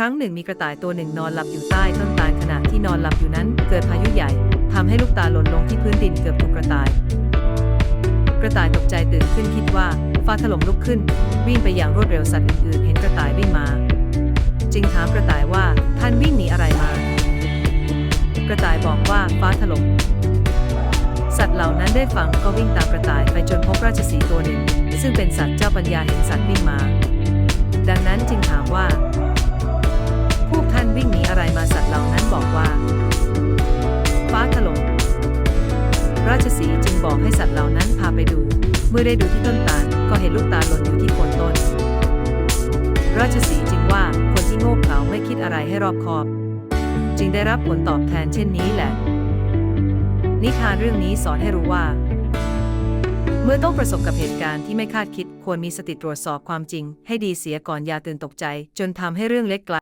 รั้งหนึ่งมีกระต่ายตัวหนึ่งนอนหลับอยู่ใต้ต้นตาลขณะที่นอนหลับอยู่นั้น เกิดพายุใหญ่ทำให้ลูกตาลหล่นลงที่พื้นดินเกือบถูกกระต่าย กระต่ายตกใจตื่นขึ้นคิดว่าฟ้าถล่มลุกขึ้น วิ่งไปอย่างรวดเร็วสัตว์อื่นๆเห็นกระต่ายวิ่งมา จึงถามกระต่ายว่าท่านวิ่งหนีอะไรมา กระต่ายบอกว่าฟ้าถล่มสัตว์เหล่านั้นได้ฟังก็วิ่งตามกระต่ายไปจนพบราชสีตัวหนึ่ง ซึ่งเป็นสัตว์เจ้าปัญญาเห็นสัตว์วิ่งมา ดังนั้น ราชสีจึงบอกให้สัตว์เหล่านั้นพาไปดู เมื่อได้ดูที่ต้นตาลก็เห็นลูกตาลหล่นอยู่ที่โคนต้น ราชสีจึงว่าคนที่โง่เขลาไม่คิดอะไรให้รอบคอบ จึงได้รับผลตอบแทนเช่นนี้แหละ นิทานเรื่องนี้สอนให้รู้ว่า เมื่อต้องประสบกับเหตุการณ์ที่ไม่คาดคิดควรมีสติตรวจสอบความจริง ให้ดีเสียก่อนอย่าตื่นตกใจ จนทำให้เรื่องเล็กกลาย